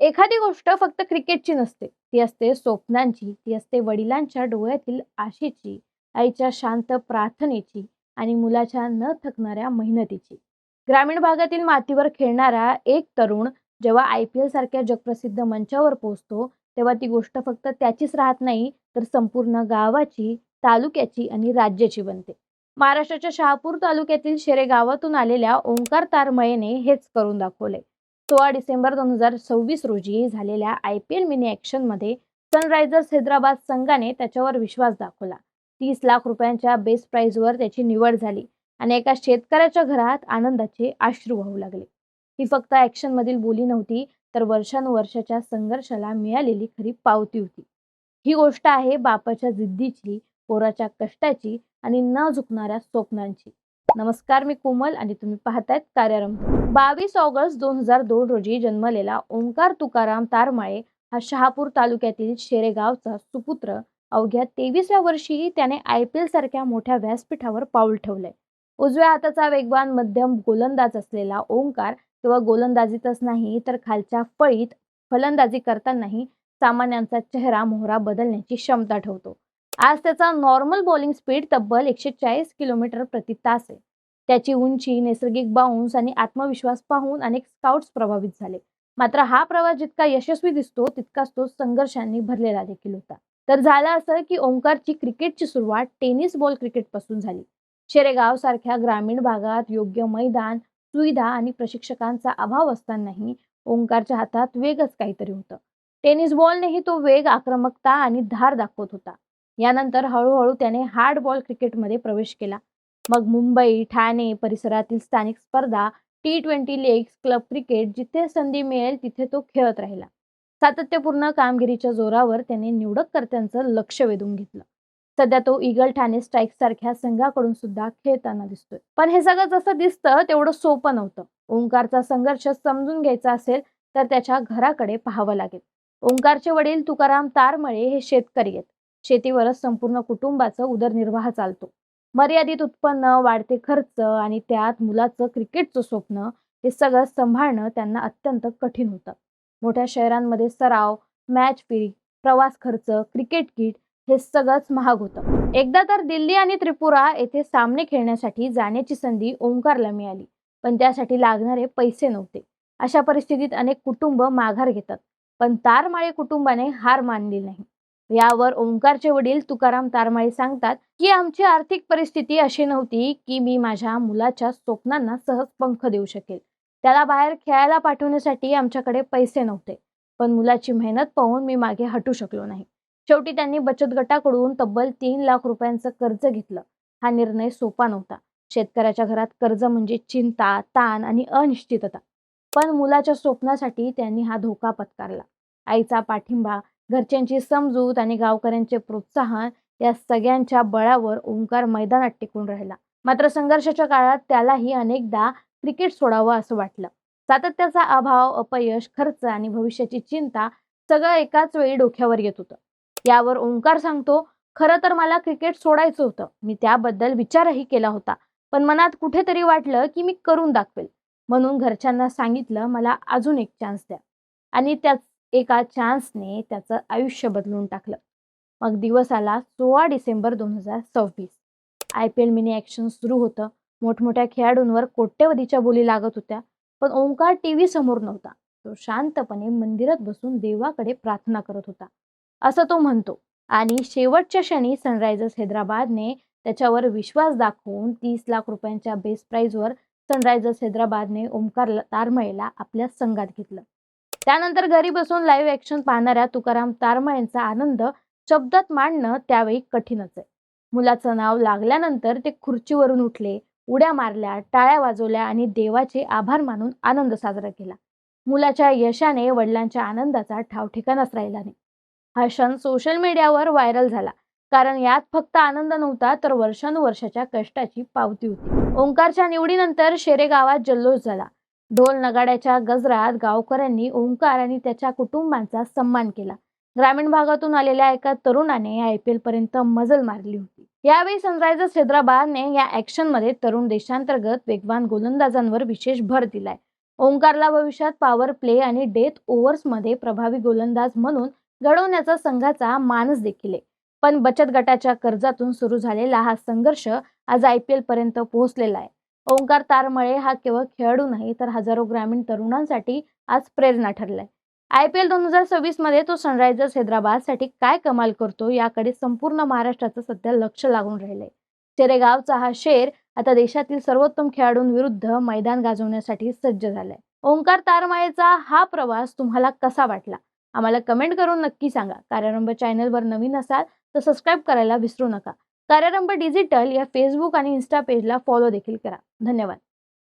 एखादी गोष्ट फक्त क्रिकेटची नसते. ती असते स्वप्नांची ती असते वडिलांच्या डोळ्यातील आशेची आईच्या शांत प्रार्थनेची आणि मुलाच्या न थकणाऱ्या मेहनतीची. ग्रामीण भागातील मातीवर खेळणारा एक तरुण जेव्हा आय पी एल सारख्या जगप्रसिद्ध मंचावर पोहोचतो तेव्हा ती गोष्ट फक्त त्याचीच राहत नाही तर संपूर्ण गावाची तालुक्याची आणि राज्याची बनते. महाराष्ट्राच्या शहापूर तालुक्यातील शेरे गावातून आलेल्या ओंकार तारमयेने हेच करून दाखवले. सोळा डिसेंबर दोन हजार सव्वीस रोजी झालेल्या आय पी एल मिनी ॲक्शनमध्ये सनरायझर्स हैदराबाद संघाने त्याच्यावर विश्वास दाखवला. तीस लाख रुपयांच्या बेस प्राईजवर त्याची निवड झाली आणि एका शेतकऱ्याच्या घरात आनंदाचे अश्रू वाहू लागले. ही फक्त ॲक्शनमधील बोली नव्हती तर वर्षानुवर्षाच्या संघर्षाला मिळालेली खरी पावती होती. ही गोष्ट आहे बापाच्या जिद्दीची पोराच्या कष्टाची आणि न झुकणाऱ्या स्वप्नांची. नमस्कार मी कोमल आणि तुम्ही पाहतायत कार्यारंभ. बावीस ऑगस्ट दोन हजार दोन रोजी जन्मलेला ओंकार तुकाराम तारमाळे हा शहापूर तालुक्यातील शेरेगावचा सुपुत्र. अवघ्या तेवीसव्या वर्षी त्याने आय पी एल सारख्या मोठ्या व्यासपीठावर पाऊल ठेवलंय. उजव्या हाताचा वेगवान मध्यम गोलंदाज असलेला ओंकार किंवा गोलंदाजीतच नाही तर खालच्या फळीत फलंदाजी करतानाही सामान्यांचा चेहरा मोहरा बदलण्याची क्षमता ठेवतो. आज त्याचा नॉर्मल बॉलिंग स्पीड तब्बल एकशे चाळीस किलोमीटर प्रति तास आहे. त्याची उंची नैसर्गिक बाउन्स आणि आत्मविश्वास पाहून अनेक स्काउट्स प्रभावित झाले. मात्र हा प्रवास जितका यशस्वी दिसतो तितकाच तो संघर्षांनी भरलेला देखील होता. तर झालं असं की ओंकारची क्रिकेटची सुरुवात टेनिस बॉल क्रिकेटपासून झाली. शेरेगाव सारख्या ग्रामीण भागात योग्य मैदान सुविधा आणि प्रशिक्षकांचा अभाव असतानाही ओंकारच्या हातात वेगच काहीतरी होतं. टेनिस बॉलनेही तो वेग आक्रमकता आणि धार दाखवत होता. यानंतर हळूहळू त्याने हार्ड बॉल क्रिकेटमध्ये प्रवेश केला. मग मुंबई ठाणे परिसरातील स्थानिक स्पर्धा T twenty leagues club cricket जिथे संधी मिळेल तिथे तो खेळत राहिला. सातत्यपूर्ण कामगिरीच्या जोरावर त्याने निवडककर्त्यांचं लक्ष वेधून घेतलं. सध्या तो इगल ठाणे स्ट्राईक सारख्या संघाकडून सुद्धा खेळताना दिसतोय. पण हे सगळं जसं दिसतं तेवढं सोपं नव्हतं. ओंकारचा संघर्ष समजून घ्यायचा असेल तर त्याच्या घराकडे पाहावं लागेल. ओंकारचे वडील तुकाराम तारमळे हे शेतकरी आहेत. शेतीवरच संपूर्ण कुटुंबाचं उदरनिर्वाह चालतो. मर्यादित उत्पन्न वाढते खर्च आणि त्यात मुलाचं क्रिकेटचं स्वप्न हे सगळं सांभाळणं त्यांना अत्यंत कठीण होतं. मोठ्या शहरांमध्ये सराव मॅच फी प्रवास खर्च क्रिकेट किट हे सगळंच महाग होतं. एकदा तर दिल्ली आणि त्रिपुरा येथे सामने खेळण्यासाठी जाण्याची संधी ओंकारला मिळाली पण त्यासाठी लागणारे पैसे नव्हते. अशा परिस्थितीत अनेक कुटुंब माघार घेतात पण तारमाळे कुटुंबाने हार मानली नाही. यावर ओंकारचे वडील तुकाराम तारमाळे सांगतात की आमची आर्थिक परिस्थिती अशी नव्हती की मी माझ्या मुलाच्या स्वप्नांना सहज पंख देऊ शकेल. त्याला बाहेर खेळायला पाठवण्यासाठी आमच्याकडे पैसे नव्हते. पण मुलाची मेहनत पाहून मी मागे हटू शकलो नाही. शेवटी त्यांनी बचत गटाकडून तब्बल तीन लाख रुपयांचं कर्ज घेतलं. हा निर्णय सोपा नव्हता. शेतकऱ्याच्या घरात कर्ज म्हणजे चिंता ताण आणि अनिश्चितता. पण मुलाच्या स्वप्नासाठी त्यांनी हा धोका पत्कारला. आईचा पाठिंबा घरच्यांची समजूत आणि गावकऱ्यांचे प्रोत्साहन या सगळ्यांच्या बळावर ओंकार मैदानात टिकून राहिला. मात्र संघर्षाच्या काळात त्यालाही अनेकदा क्रिकेट सोडावं असं वाटलं. सातत्याचा अभाव अपयश खर्च आणि भविष्याची चिंता सगळं एकाच वेळी डोक्यावर येत होतं. यावर ओंकार सांगतो खरं तर मला क्रिकेट सोडायचं होतं. मी त्याबद्दल विचारही केला होता. पण मनात कुठेतरी वाटलं की मी करून दाखवेल. म्हणून घरच्यांना सांगितलं मला अजून एक चान्स द्या. आणि त्याच एका चान्सने त्याचं आयुष्य बदलून टाकलं. मग दिवस आला सोळा डिसेंबर दोन हजार सव्वीस. I P L mini auction सुरू होतं. मोठमोठ्या खेळाडूंवर कोट्यवधीच्या बोली लागत होत्या पण ओंकार टी व्ही समोर नव्हता. तो शांतपणे मंदिरात बसून देवाकडे प्रार्थना करत होता. असं तो म्हणतो. आणि शेवटच्या क्षणी सनरायझर्स हैदराबादने त्याच्यावर विश्वास दाखवून तीस लाख रुपयांच्या बेस प्राईजवर सनरायझर्स हैदराबादने ओंकार तारमळेला आपल्या संघात घेतलं. त्यानंतर घरी बसून लाईव्ह ऍक्शन पाहणाऱ्या तुकाराम तारमळेंचा आनंद शब्दात मांडणं त्यावेळी कठीणच आहे. मुलाचं नाव लागल्यानंतर ते खुर्चीवरून उठले उड्या मारल्या टाळ्या वाजवल्या आणि देवाचे आभार मानून आनंद साजरा केला. मुलाच्या यशाने वडिलांच्या आनंदाचा ठावठिकाणाच राहिला नाही. हा क्षण सोशल मीडियावर व्हायरल झाला. कारण यात फक्त आनंद नव्हता तर वर्षानुवर्षाच्या कष्टाची पावती होती. ओंकारच्या निवडीनंतर शेरे गावात जल्लोष झाला. ढोल नगाड्याच्या गजरात गावकऱ्यांनी ओंकार आणि त्याच्या कुटुंबांचा सन्मान केला. ग्रामीण भागातून आलेल्या एका तरुणाने आय पी एल पर्यंत मजल मारली होती. यावेळी सनरायझर्स हैदराबादने या ऍक्शनमध्ये तरुण देशांतर्गत वेगवान गोलंदाजांवर विशेष भर दिलाय. ओंकारला भविष्यात पॉवर प्ले आणि डेथ ओव्हर्समध्ये प्रभावी गोलंदाज म्हणून घडवण्याचा संघाचा मानस देखील आहे. पण बचत गटाच्या कर्जातून सुरू झालेला हा संघर्ष आज आय पी एल पर्यंत पोहोचलेला आहे. ओंकार तारमळे हा केवळ खेळाडू नाही तर हजारो ग्रामीण तरुणांसाठी आज प्रेरणा ठरलाय. आय पी एल दोन हजार सव्वीसमध्ये तो सनरायझर्स हैदराबादसाठी काय कमाल करतो याकडे संपूर्ण महाराष्ट्राचं सध्या लक्ष लागून राहिलंय. शेरेगावचा हा शेर आता देशातील सर्वोत्तम खेळाडूंविरुद्ध मैदान गाजवण्यासाठी सज्ज झालाय. ओंकार तारमाळेचा हा प्रवास तुम्हाला कसा वाटला? आम्हाला कमेंट करून नक्की सांगा. कार्यारंभ चॅनलवर नवीन असाल तर सबस्क्राईब करायला विसरू नका. कार्यारंभ डिजिटल या फेसबुक आणि इन्स्टा पेजला फॉलो देखील करा. धन्यवाद.